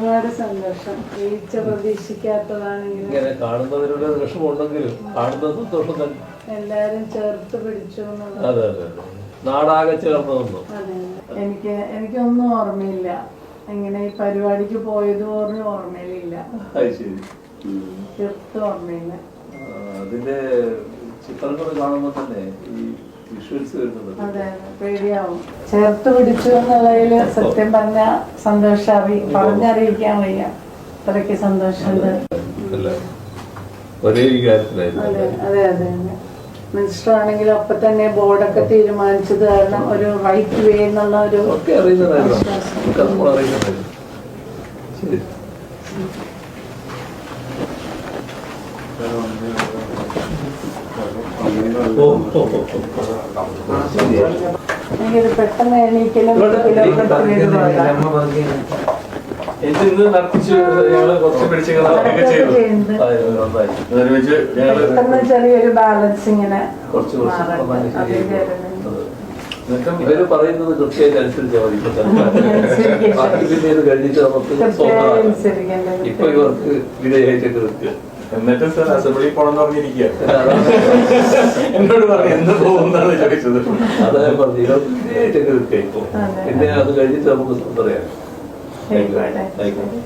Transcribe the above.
ഒരുപാട് സന്തോഷം. വീഴ്ച പ്രതീക്ഷിക്കാത്തതാണെങ്കിലും ഇങ്ങനെ. കാണുന്നതിനുള്ള ഒരു വിഷമമുണ്ടെങ്കിലും കാണുന്ന സന്തോഷം തന്നെ. എല്ലാരും ചേർത്ത് പിടിച്ചു അതെ അതെ അതെ. നാടാകെ ചേർന്ന് എനിക്ക് എനിക്കൊന്നും ഓർമ്മയില്ല. എങ്ങനെ ഈ പരിപാടിക്ക് പോയത് പോലും ഓർമ്മയിലില്ല. അത് ശരി. തീർത്തും ഓർമ്മയില്ല. അതിന്റെ ചിത്രങ്ങൾ കാണുമ്പോൾ തന്നെ ഈ അതെ അതെ പേടിയാവും. ചേർത്ത് പിടിച്ചു എന്നുള്ളതിൽ സത്യം പറഞ്ഞ സന്തോഷാവി പറഞ്ഞറിയിക്കാൻ വയ്യ. അത്രയ്ക്ക് സന്തോഷമുണ്ട്. അല്ല ഒരേ വികാരത്തിലായിരുന്നു അതെ അതെ അതെ അതെ. മിനിസ്റ്റർ ആണെങ്കിലും അപ്പൊ തന്നെ ബോർഡൊക്കെ തീരുമാനിച്ചത് കാരണം ഒരു റൈറ്റ് വേ എന്നുള്ള ഒരു ഓ. എനിക്കിത് പെട്ടെന്ന് എണീക്കലും. ഇത് ഇന്ന് നടത്തിച്ച് ഞങ്ങൾ കുറച്ച് ചെയ്തു ഒരുമിച്ച് ഞങ്ങൾ ചെറിയൊരു ബാലൻസ് ഇങ്ങനെ കുറച്ച് ഇവർ പറയുന്നത് കൃത്യമായിട്ട് അനുസരിച്ചാൽ മതി ഇപ്പൊ കഴിഞ്ഞിട്ട് നമുക്ക് ഇവർക്ക് വിധേയായിട്ട് കൃത്യം എന്നിട്ട് സർ അസംബ്ലി പോണം പറഞ്ഞിരിക്കുക എന്നോട് പറഞ്ഞു എന്ന് പോകുന്നാണ് ചോദിച്ചത്? അതായത് ഞാൻ പറഞ്ഞു പിന്നെ അത് കഴിഞ്ഞിട്ട് നമുക്ക് പറയാം. ആയിക്കോട്ടെ.